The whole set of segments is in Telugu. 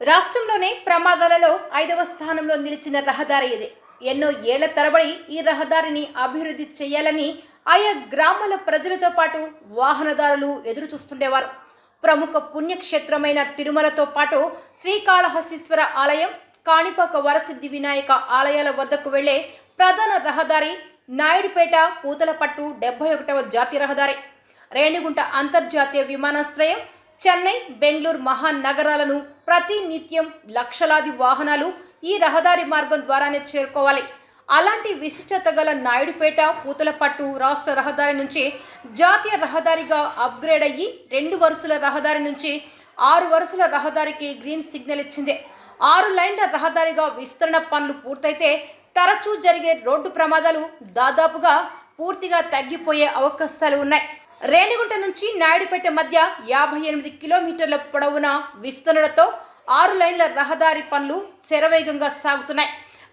రాష్ట్రంలోనే ప్రమాదాలలో ఐదవ స్థానంలో నిలిచిన రహదారి ఇది. ఎన్నో ఏళ్ళ తరబడి ఈ రహదారిని అభివృద్ధి చేయాలని ఆయా గ్రామాల ప్రజలతో పాటు వాహనదారులు ఎదురు చూస్తుండేవారు ప్రముఖ పుణ్యక్షేత్రమైన తిరుమలతో పాటు శ్రీకాళహస్తీశ్వర ఆలయం కాణిపాక వరసిద్ధి వినాయక ఆలయాల వద్దకు వెళ్ళే ప్రధాన రహదారి నాయుడుపేట పూతలపట్టు డెబ్బై ఒకటవ జాతీయ రహదారి. రేణిగుంట అంతర్జాతీయ విమానాశ్రయం చెన్నై బెంగళూరు మహానగరాలను ప్రతి నిత్యం లక్షలాది వాహనాలు ఈ రహదారి మార్గం ద్వారానే చేరుకోవాలి. అలాంటి విశిష్టత గల నాయుడుపేట పూతలపట్టు రాష్ట్ర రహదారి నుంచి జాతీయ రహదారిగా అప్గ్రేడ్ అయ్యి రెండు వరుసల రహదారి నుంచి ఆరు వరుసల రహదారికి గ్రీన్ సిగ్నల్ ఇచ్చింది. ఆరు లైన్ల రహదారిగా విస్తరణ పనులు పూర్తయితే తరచూ జరిగే రోడ్డు ప్రమాదాలు దాదాపుగా పూర్తిగా తగ్గిపోయే అవకాశాలు ఉన్నాయి. రేణిగుంట నుంచి నాయుడుపేట మధ్య యాభై ఎనిమిది కిలోమీటర్ల పొడవున విస్తరణతో ఆరు లైన్ల రహదారి పనులు శరవేగంగా సాగుతున్నాయి.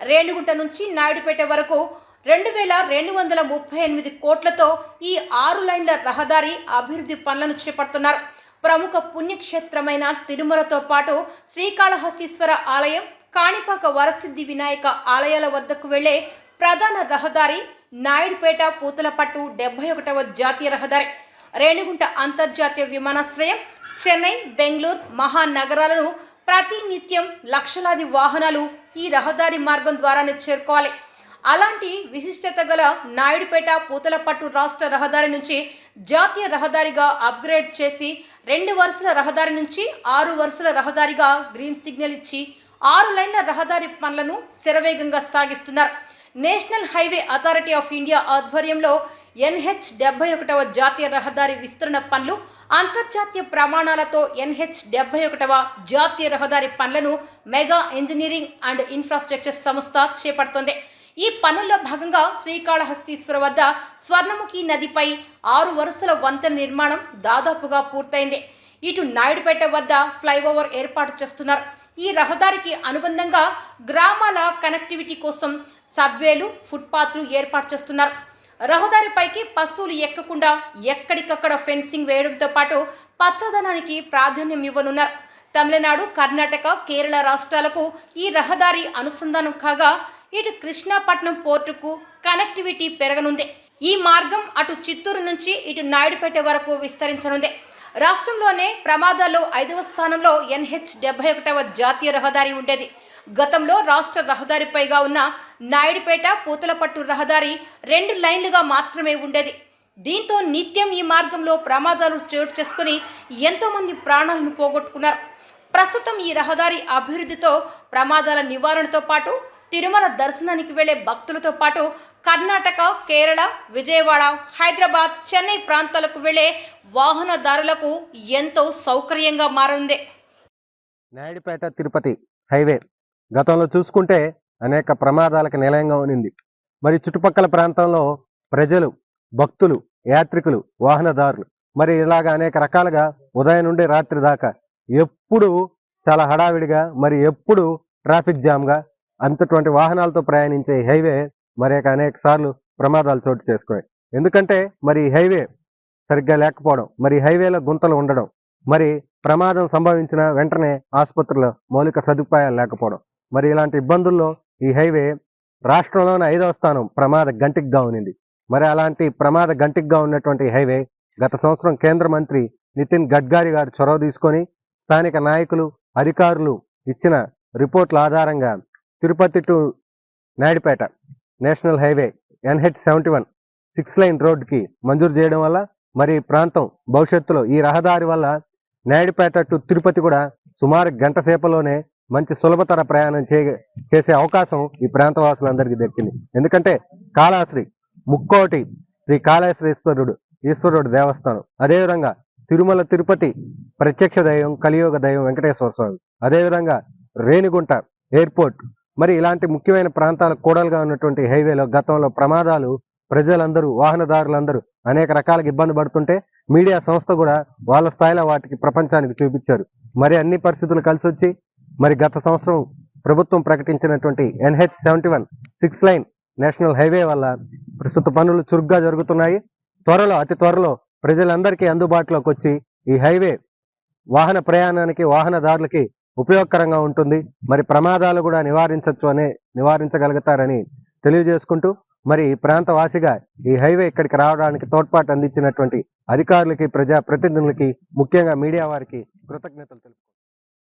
రేణిగుంట నుంచి నాయుడుపేట వరకు రెండు వేల రెండు వందల ముప్పై ఎనిమిది కోట్లతో ఈ ఆరు లైన్ల రహదారి అభివృద్ధి పనులను చేపడుతున్నారు. ప్రముఖ పుణ్యక్షేత్రమైన తిరుమలతో పాటు శ్రీకాళహస్తీశ్వర ఆలయం కాణిపాక వరసిద్ధి వినాయక ఆలయాల వద్దకు వెళ్ళే ప్రధాన రహదారి నాయుడుపేట పూతలపట్టు డెబ్బై ఒకటవ జాతీయ రహదారి రేణిగుంట అంతర్జాతీయ విమానాశ్రయం చెన్నై బెంగళూరు మహానగరాలను ప్రతినిత్యం లక్షలాది వాహనాలు ఈ రహదారి మార్గం ద్వారానే చేరుకోవాలి. అలాంటి విశిష్టత గల నాయుడుపేట పూతలపట్టు రాష్ట్ర రహదారి నుంచి జాతీయ రహదారిగా అప్గ్రేడ్ చేసి రెండు వరుసల రహదారి నుంచి ఆరు వరుసల రహదారిగా గ్రీన్ సిగ్నల్ ఇచ్చి ఆరు లైన్ల రహదారి పనులను శరవేగంగా సాగిస్తున్నారు. National highway authority of India ఆధ్వర్యంలో ఎన్హెచ్ డెబ్బై ఒకటవ జాతీయ రహదారి విస్తరణ పనులు అంతర్జాతీయ ప్రమాణాలతో ఎన్హెచ్ డెబ్బై ఒకటవ జాతీయ రహదారి పనులను మెగా ఇంజనీరింగ్ అండ్ ఇన్ఫ్రాస్ట్రక్చర్ సంస్థ చేపడుతోంది. ఈ పనుల్లో భాగంగా శ్రీకాళహస్తీశ్వర వద్ద స్వర్ణముఖి నదిపై ఆరు వరుసల వంతెన నిర్మాణం దాదాపుగా పూర్తయింది. ఇటు నాయుడుపేట వద్ద ఫ్లైఓవర్ ఏర్పాటు చేస్తున్నారు. ఈ రహదారికి అనుబంధంగా గ్రామాల కనెక్టివిటీ కోసం సబ్వేలు ఫుట్పాత్లు ఏర్పాటు చేస్తున్నారు. రహదారిపైకి పశువులు ఎక్కకుండా ఎక్కడికక్కడ ఫెన్సింగ్ వేయడంతో పాటు పచ్చదనానికి ప్రాధాన్యం ఇవ్వనున్నారు. తమిళనాడు కర్ణాటక కేరళ రాష్ట్రాలకు ఈ రహదారి అనుసంధానం కాగా ఇటు కృష్ణాపట్నం పోర్టుకు కనెక్టివిటీ పెరగనుంది. ఈ మార్గం అటు చిత్తూరు నుంచి ఇటు నాయుడుపేట వరకు విస్తరించనుంది. రాష్ట్రంలోనే ప్రమాదాల్లో ఐదవ స్థానంలో ఎన్హెచ్ డెబ్బై ఒకటవ జాతీయ రహదారి ఉండేది. గతంలో రాష్ట్ర రహదారిపైగా ఉన్న నాయుడుపేట పూతలపట్టు రహదారి రెండు లైన్లుగా మాత్రమే ఉండేది. దీంతో నిత్యం ఈ మార్గంలో ప్రమాదాలు చోటు చేసుకుని ఎంతోమంది ప్రాణాలను పోగొట్టుకున్నారు. ప్రస్తుతం ఈ రహదారి అభివృద్ధితో ప్రమాదాల నివారణతో పాటు తిరుమల దర్శనానికి వెళ్ళే భక్తులతో పాటు కర్ణాటక కేరళ విజయవాడ హైదరాబాద్ చెన్నై ప్రాంతాలకు వెళ్ళే వాహనదారులకు ఎంతో సౌకర్యంగా మారింది. నాయుడుపేట తిరుపతి హైవే గతంలో చూసుకుంటే అనేక ప్రమాదాలకు నిలయంగా ఉన్నింది. మరి చుట్టుపక్కల ప్రాంతంలో ప్రజలు భక్తులు యాత్రికులు వాహనదారులు మరి ఇలాగ అనేక రకాలుగా ఉదయం నుండి రాత్రి దాకా ఎప్పుడు చాలా హడావిడిగా మరి ఎప్పుడు ట్రాఫిక్ జామ్గా అంతటువంటి వాహనాలతో ప్రయాణించే హైవే మరి అనేక సార్లు ప్రమాదాలు చోటు చేసుకున్నాయి. ఎందుకంటే మరి ఈ హైవే సరిగ్గా లేకపోవడం మరి హైవేలో గుంతలు ఉండడం మరి ప్రమాదం సంభవించిన వెంటనే ఆసుపత్రిలో మౌలిక సదుపాయాలు లేకపోవడం మరి ఇలాంటి ఇబ్బందుల్లో ఈ హైవే రాష్ట్రంలోనే ఐదవ స్థానం ప్రమాద గంటిగ్గా ఉన్నింది. మరి అలాంటి ప్రమాద గంటిగ్గా ఉన్నటువంటి హైవే గత సంవత్సరం కేంద్ర మంత్రి నితిన్ గడ్కరీ గారు చొరవ తీసుకొని స్థానిక నాయకులు అధికారులు ఇచ్చిన రిపోర్ట్ల ఆధారంగా Tirupati to Naidupeta national highway NH seventy one six lane రోడ్కి మంజూరు చేయడం వల్ల మరి ప్రాంతం భవిష్యత్తులో ఈ రహదారి వల్ల నాయుడుపేట టు తిరుపతి కూడా సుమారు గంట సేపలోనే మంచి సులభతర ప్రయాణం చే చేసే అవకాశం ఈ ప్రాంత వాసులందరికీ దక్కింది. ఎందుకంటే కాళాశ్రీ ముక్కోటి శ్రీ కాళేశ్వరేశ్వరుడు ఈశ్వరుడు దేవస్థానం అదేవిధంగా తిరుమల తిరుపతి ప్రత్యక్ష దైవం కలియుగ దైవం వెంకటేశ్వర స్వామి అదేవిధంగా రేణిగుంట ఎయిర్పోర్ట్ మరి ఇలాంటి ముఖ్యమైన ప్రాంతాల కూడలుగా ఉన్నటువంటి హైవేలో గతంలో ప్రమాదాలు ప్రజలందరూ వాహనదారులందరూ అనేక రకాలుగా ఇబ్బంది పడుతుంటే మీడియా సంస్థ కూడా వాళ్ళ స్థాయిలో వాటికి ప్రపంచానికి చూపించారు. మరి అన్ని పరిస్థితులు కలిసి వచ్చి మరి గత సంవత్సరం ప్రభుత్వం ప్రకటించినటువంటి NH seventy one six lane national highway వల్ల ప్రస్తుత పనులు చురుగ్గా జరుగుతున్నాయి. త్వరలో అతి త్వరలో ప్రజలందరికీ అందుబాటులోకి వచ్చి ఈ హైవే వాహన ప్రయాణానికి వాహనదారులకి ఉపయోగకరంగా ఉంటుంది. మరి ప్రమాదాలు కూడా నివారించవచ్చు అనే నివారించగలుగుతారని తెలియజేసుకుంటూ మరి ఈ ప్రాంత వాసిగా ఈ హైవే ఇక్కడికి రావడానికి తోడ్పాటు అందించినటువంటి అధికారులకి ప్రజా ప్రతినిధులకి ముఖ్యంగా మీడియా వారికి కృతజ్ఞతలు తెలుపు